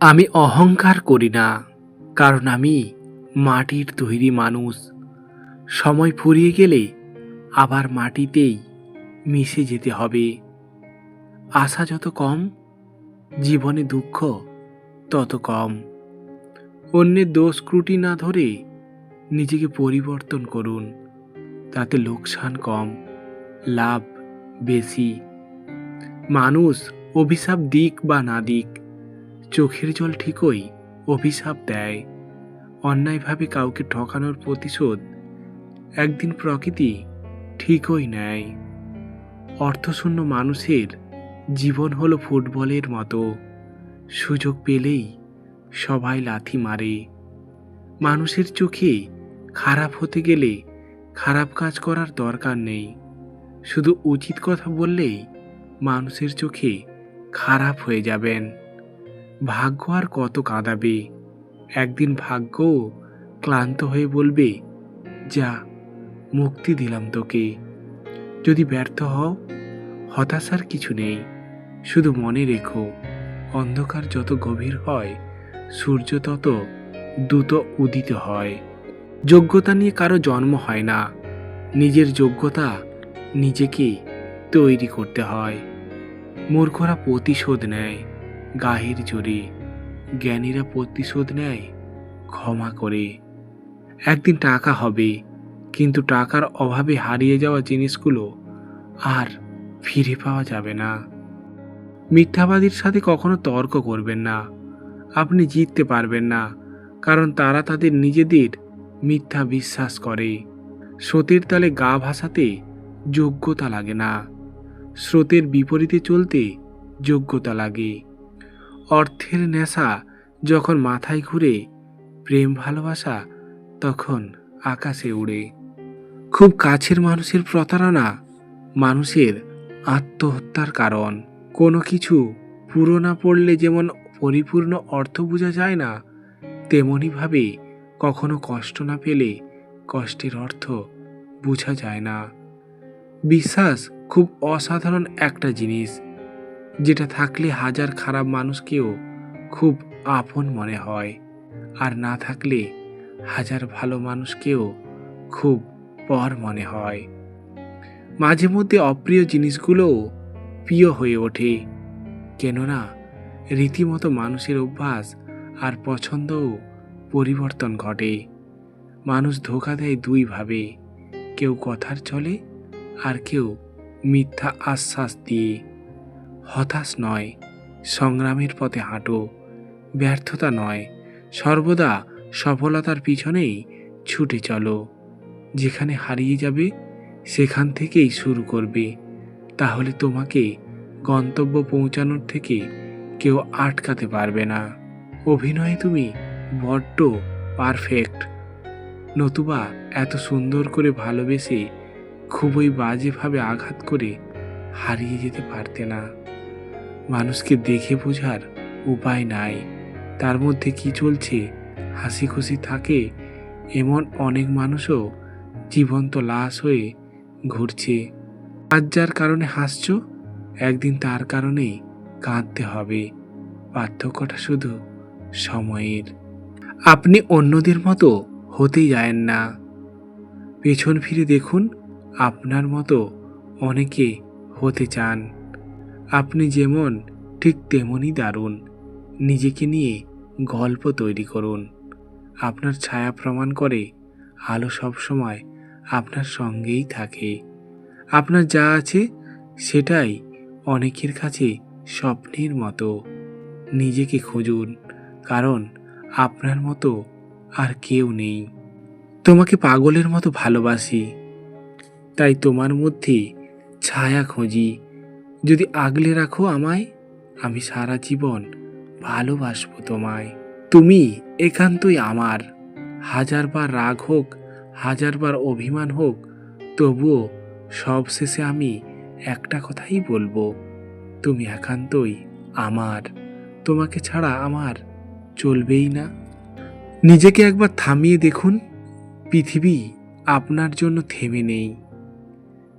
আমি অহংকার করি না, কারণ আমি মাটির তৈরি মানুষ। সময় ফুরিয়ে গেলে আবার মাটিতেই মিশে যেতে হবে। আশা যত কম, জীবনে দুঃখ তত কম। অন্যের দোষ ত্রুটি না ধরে নিজেকে পরিবর্তন করুন, তাতে লোকসান কম, লাভ বেশি। মানুষ অভিশাপ দিক বা না দিক চোখের জল ঠিকই অভিশাপ দেয়। অন্যায়ভাবে কাউকে ঠকানোর প্রতিশোধ একদিন প্রকৃতি ঠিকই নেয়। অর্থশূন্য মানুষের জীবন হলো ফুটবলের মতো। সুযোগ পেলেই সবাই লাথি মারে। মানুষের চোখে খারাপ হতে গেলে খারাপ কাজ করার দরকার নেই। শুধু উচিত কথা বললেই মানুষের চোখে খারাপ হয়ে যাবেন। ভাগ্য আর কত কাঁদাবে? একদিন ভাগ্য ক্লান্ত হয়ে বলবে, যা, মুক্তি দিলাম তোকে। যদি ব্যর্থ হও হতাশার কিছু নেই। শুধু মনে রেখো, অন্ধকার যত গভীর হয়, সূর্য তত দ্রুত উদিত হয়। যোগ্যতা নিয়ে কারও জন্ম হয় না। নিজের যোগ্যতা নিজেকে তৈরি করতে হয়। মূর্খরা প্রতিশোধ নেয়। গাহির জোরে জ্ঞানীরা প্রতিশোধ নেয়, ক্ষমা করে। একদিন টাকা হবে, কিন্তু টাকার অভাবে হারিয়ে যাওয়া জিনিসগুলো আর ফিরে পাওয়া যাবে না। মিথ্যাবাদীর সাথে কখনো তর্ক করবেন না। আপনি জিততে পারবেন না, কারণ তারা তাদের নিজেদের মিথ্যা বিশ্বাস করে। স্রোতের তালে গা ভাসাতে যোগ্যতা লাগে না। স্রোতের বিপরীতে চলতে যোগ্যতা লাগে। অর্থের নেশা যখন মাথায় ঘুরে, প্রেম ভালোবাসা তখন আকাশে উড়ে। খুব কাছের মানুষের প্রতারণা মানুষের আত্মহত্যার কারণ। কোনো কিছু পুরো না পড়লে যেমন পরিপূর্ণ অর্থ বোঝা যায় না তেমনইভাবে কখনো কষ্ট না পেলে কষ্টের অর্থ বোঝা যায় না। বিশ্বাস খুব অসাধারণ একটা জিনিস। যেটা থাকলে হাজার খারাপ মানুষকেও খুব আপন মনে হয়। আর না থাকলে হাজার ভালো মানুষকেও খুব পর মনে হয়। মাঝে মধ্যে অপ্রিয় জিনিসগুলোও প্রিয় হয়ে ওঠে। কেননা রীতিমতো মানুষের অভ্যাস আর পছন্দও পরিবর্তন ঘটে। মানুষ ধোকা দেয় দুইভাবে কেউ কথার চলে আর কেউ মিথ্যা আশ্বাস দিয়ে। হতাশ নয়, সংগ্রামের পথে হাঁটো। ব্যর্থতা নয়, সর্বদা সফলতার পিছনেই ছুটে চলো। যেখানে হারিয়ে যাবে, সেখান থেকেই শুরু করবে। তাহলে তোমাকে গন্তব্য পৌঁছানোর থেকে কেউ আটকাতে পারবে না। অভিনয়ে তুমি বড্ড পারফেক্ট। নতুবা এত সুন্দর করে ভালোবেসে খুবই বাজেভাবে আঘাত করে হারিয়ে যেতে পারতে না। মানুষকে দেখে বোঝার উপায় নাই। তার মধ্যে কি চলছে? হাসি খুশি থাকে এমন অনেক মানুষও জীবন্ত লাশ হয়ে ঘুরছে। আজ যার কারণে হাসছ, একদিন তার কারণেই কাঁদতে হবে। পার্থক্যটা শুধু সময়ের। আপনি অন্যদের মতো হতে যায়েন না। পেছন ফিরে দেখুন, আপনার মতো অনেকে হতে চান। আপনি যেমন, ঠিক তেমনই দারুণ। নিজেকে নিয়ে গল্প তৈরি করুন। আপনার ছায়া প্রমাণ করে আলো সবসময় আপনার সঙ্গেই থাকে। আপনার যা আছে, সেটাই অনেকের কাছে স্বপ্নের মতো। নিজেকে খুঁজুন, কারণ আপনার মতো আর কেউ নেই। তোমাকে পাগলের মতো ভালোবাসি, তাই তোমার মধ্যে ছায়া খুঁজি। যদি আগলে রাখো আমায়, আমি সারা জীবন ভালোবাসবো তোমায়। তুমি একান্তই আমার। হাজারবার রাগ হোক, হাজারবার অভিমান হোক, তবুও সবশেষে আমি একটা কথাই বলব, তুমি একান্তই আমার। তোমাকে ছাড়া আমার চলবেই না। নিজেকে একবার থামিয়ে দেখুন, পৃথিবী আপনার জন্য থেমে নেই।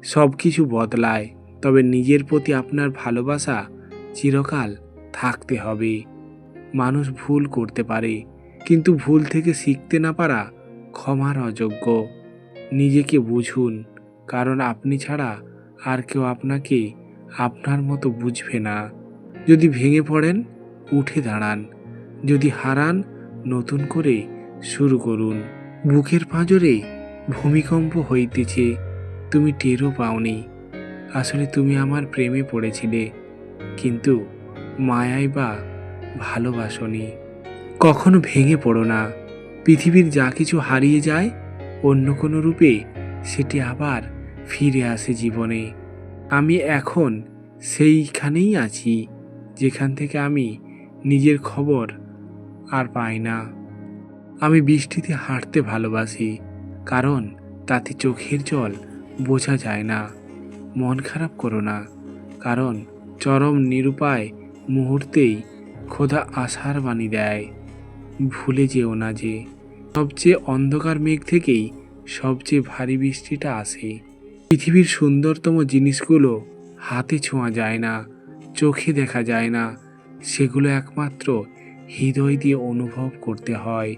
সব কিছু বদলায়। তবে নিজের প্রতি আপনার ভালোবাসা চিরকাল থাকতে হবে। মানুষ ভুল করতে পারে, কিন্তু ভুল থেকে শিখতে না পারা ক্ষমার অযোগ্য। নিজেকে বুঝুন, কারণ আপনি ছাড়া আর কেউ আপনাকে আপনার মতো বুঝবে না। যদি ভেঙে পড়েন, উঠে দাঁড়ান। যদি হারান, নতুন করে শুরু করুন। বুকের পাঁজরে ভূমিকম্প হইতেছে, তুমি টেরও পাওনি। আসলে তুমি আমার প্রেমে পড়েছিলে, কিন্তু মায়াই বা ভালোবাসনি। কখনো ভেঙে পড়ো না। পৃথিবীর যা কিছু হারিয়ে যায়, অন্য কোনো রূপে সেটি আবার ফিরে আসে জীবনে। আমি এখন সেইখানেই আছি, যেখান থেকে আমি নিজের খবর আর পাই না। আমি বৃষ্টিতে হাঁটতে ভালোবাসি, কারণ তাতে চোখের জল বোঝা যায় না। মন খারাপ করো না, কারণ চরম নিরুপায় মুহূর্তেই খোদা আশার বাণী দেয়। ভুলে যেও না যে সবচেয়ে অন্ধকার মেঘ থেকেই সবচেয়ে ভারী বৃষ্টিটা আসে। পৃথিবীর সুন্দরতম জিনিসগুলো হাতে ছোঁয়া যায় না, চোখে দেখা যায় না, সেগুলো একমাত্র হৃদয় দিয়ে অনুভব করতে হয়।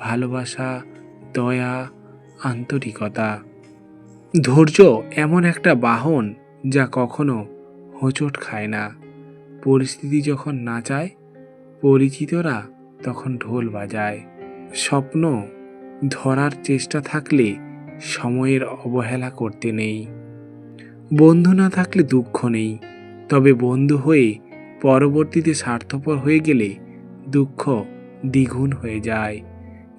ভালোবাসা, দয়া, আন্তরিকতা। ধৈর্য এমন একটা বাহন যা কখনো হোঁচট খায় না। পরিস্থিতি যখন নাচায় পরিচিতরা তখন ঢোল বাজায়। স্বপ্ন ধরার চেষ্টা থাকলে সময়ের অবহেলা করতে নেই। বন্ধু না থাকলে দুঃখ নেই। তবে বন্ধু হয়ে পরবর্তীতে স্বার্থপর হয়ে গেলে দুঃখ দ্বিগুণ হয়ে যায়।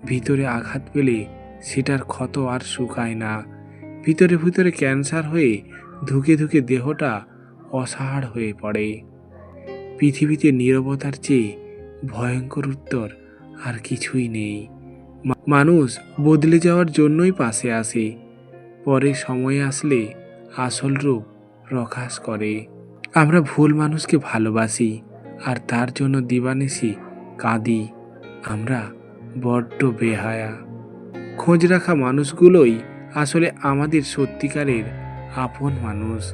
ভিতরে আঘাত পেলে সেটার ক্ষত আর শুকায় না। ভিতরে ভিতরে ক্যান্সার হয়ে ধুকে ধুকে দেহটা অসাড় হয়ে পড়ে। পৃথিবীতে নীরবতার চেয়ে ভয়ঙ্কর উত্তর আর কিছুই নেই। মানুষ বদলে যাওয়ার জন্যই পাশে আসে। পরে সময় আসলে আসল রূপ প্রকাশ করে। আমরা ভুল মানুষকে ভালোবাসি আর তার জন্য দিবানিসি কাঁদি। আমরা বড্ড বেহায়া। খোঁজ রাখা মানুষগুলোই আসলে আমাদের সত্যিকারের আপন মানুষ।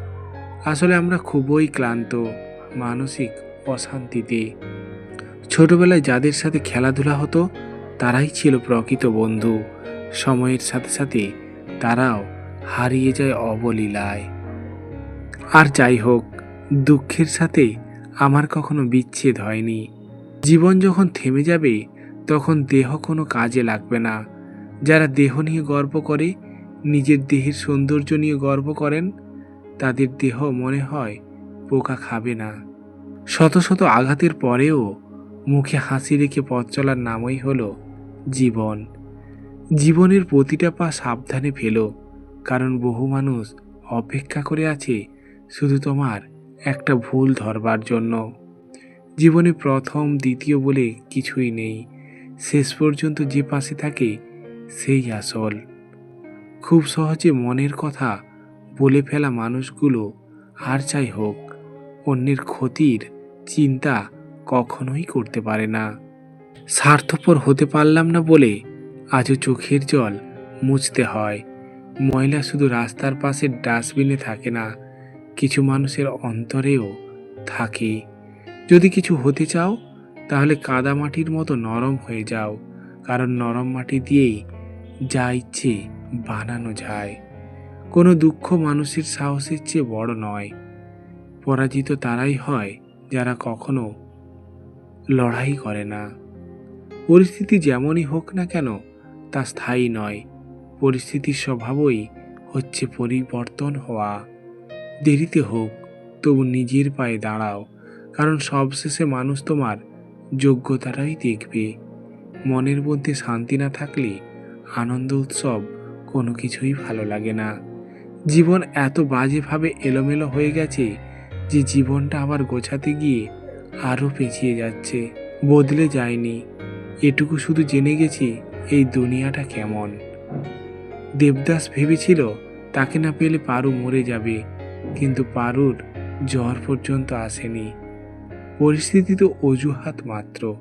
আসলে আমরা খুবই ক্লান্ত, মানসিক অশান্তিতে। ছোটবেলায় যাদের সাথে খেলাধুলা হতো, তারাই ছিল প্রকৃত বন্ধু। সময়ের সাথে সাথে তারাও হারিয়ে যায় অবলীলায়। আর যাই হোক, দুঃখের সাথে আমার কখনো বিচ্ছেদ হয়নি। জীবন যখন থেমে যাবে, তখন দেহ কোনো কাজে লাগবে না। যারা দেহ নিয়ে গর্ব করে নিজের দেহের সৌন্দর্য নিয়ে গর্ব করেন, তাদের দেহ মনে হয় পোকা খাবে না। শত শত আঘাতের পরেও মুখে হাসি রেখে পথ চলার নামই হলো জীবন। জীবনের প্রতিটা পা সাবধানে ফেলো, কারণ বহু মানুষ অপেক্ষা করে আছে শুধু তোমার একটা ভুল ধরবার জন্য। জীবনে প্রথম, দ্বিতীয় বলে কিছুই নেই। শেষ পর্যন্ত যে পাশে থাকে, সেই আসল। খুব সহজে মনের কথা বলে ফেলা মানুষগুলো আর চাই হোক, অন্যের ক্ষতির চিন্তা কখনোই করতে পারে না। স্বার্থপর হতে পারলাম না বলে আজও চোখের জল মুছতে হয়। ময়লা শুধু রাস্তার পাশের ডাস্টবিনে থাকে না, কিছু মানুষের অন্তরেও থাকে। যদি কিছু হতে চাও, তাহলে কাদা মাটির মতো নরম হয়ে যাও, কারণ নরম মাটি দিয়েই যা ইচ্ছে বানানো যায়। কোনো দুঃখ মানুষের সাহসের চেয়ে বড় নয়। পরাজিত তারাই হয় যারা কখনো লড়াই করে না। পরিস্থিতি যেমনই হোক না কেন, তা স্থায়ী নয়। পরিস্থিতির স্বভাবই হচ্ছে পরিবর্তন হওয়া। দেরিতে হোক, তবু নিজের পায়ে দাঁড়াও, কারণ সবশেষে মানুষ তোমার যোগ্যতাটাই দেখবে। মনের মধ্যে শান্তি না থাকলে আনন্দ উৎসব কোনো কিছুই ভালো লাগে না। জীবন এত বাজেভাবে এলোমেলো হয়ে গেছে যে জীবনটা আবার গোছাতে গিয়ে আরও পেঁচিয়ে যাচ্ছে, বদলে যায়নি। এটুকু শুধু জেনে গেছি এই দুনিয়াটা কেমন। দেবদাস ভেবেছিল, তাকে না পেলে পারু মরে যাবে। কিন্তু পারুর জ্বর পর্যন্ত আসেনি। পরিস্থিতি তো অজুহাত মাত্র।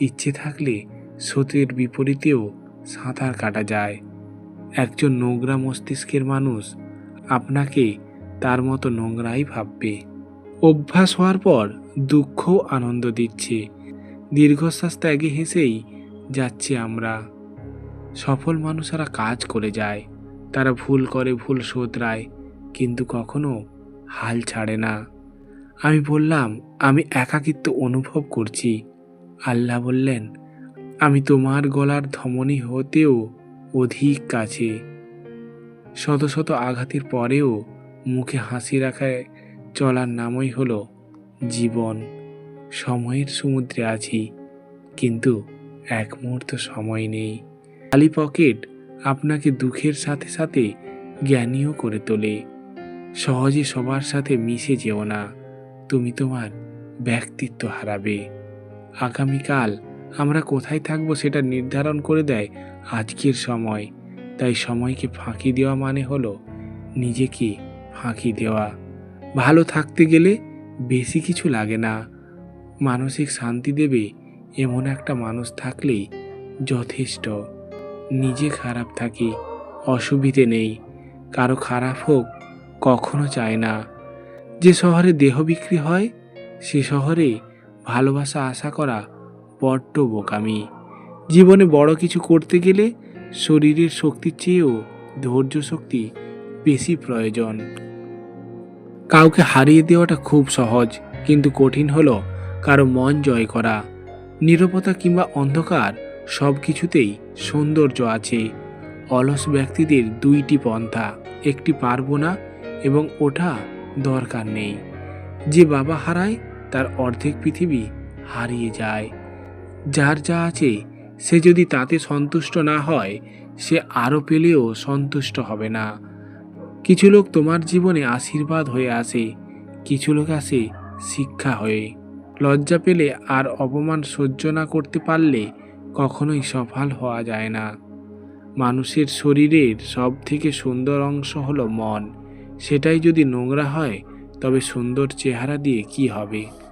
ইচ্ছে থাকলে স্রোতের বিপরীতেও সাঁতার কাটা যায়। একজন নোংরা মস্তিষ্কের মানুষ আপনাকে তার মতো নোংরাই ভাববে। অভ্যাস হওয়ার পর দুঃখ, আনন্দ দিচ্ছে। দীর্ঘশ্বাস ত্যাগে হেসেই যাচ্ছি আমরা। সফল মানুষেরা কাজ করে যায়। তারা ভুল করে, ভুল শোধরায়, কিন্তু কখনো হাল ছাড়ে না। আমি বললাম, আমি একাকিত্ব অনুভব করছি। আল্লাহ বললেন, আমি তোমার গলার ধমনী হতেও অধিক কাছে। শত শত আঘাতের পরেও মুখে হাসি রাখায় চলার নামই হলো জীবন। সময়ের সমুদ্রে আছি, কিন্তু এক মুহূর্ত সময় নেই। খালি পকেট আপনাকে দুঃখের সাথে সাথে জ্ঞানীও করে তোলে। সহজে সবার সাথে মিশে যেও না, তুমি তোমার ব্যক্তিত্ব হারাবে। আগামীকাল আমরা কোথায় থাকব সেটা নির্ধারণ করে দেয় আজকের সময়। তাই সময়কে ফাঁকি দেওয়া মানে হলো নিজেকে ফাঁকি দেওয়া। ভালো থাকতে গেলে বেশি কিছু লাগে না। মানসিক শান্তি দেবে এমন একটা মানুষ থাকলেই যথেষ্ট। নিজে খারাপ থাকি, অসুবিধে নেই, কারও খারাপ হোক কখনো চায় না। যে শহরে দেহ বিক্রি হয়, সে শহরে ভালোবাসা আশা করা বড্ড বোকামি। জীবনে বড় কিছু করতে গেলে শরীরের শক্তির চেয়েও ধৈর্য শক্তি বেশি প্রয়োজন। কাউকে হারিয়ে দেওয়াটা খুব সহজ, কিন্তু কঠিন হলো কারও মন জয় করা। নীরবতা কিংবা অন্ধকার সব কিছুতেই সৌন্দর্য আছে। অলস ব্যক্তিদের দুইটি পন্থা, একটি পারব না এবং ওঠা দরকার নেই। যে বাবা হারায়, তার অর্ধেক পৃথিবী হারিয়ে যায়। যার যা আছে, সে যদি তাতে সন্তুষ্ট না হয়, সে আরও পেলেও সন্তুষ্ট হবে না। কিছু লোক তোমার জীবনে আশীর্বাদ হয়ে আসে, কিছু লোক আসে শিক্ষা হয়ে। লজ্জা পেলে আর অপমান সহ্য না করতে পারলে কখনোই সফল হওয়া যায় না। মানুষের শরীরের সব থেকে সুন্দর অংশ হলো মন। সেটাই যদি নোংরা হয়, তবে সুন্দর চেহারা দিয়ে কি হবে?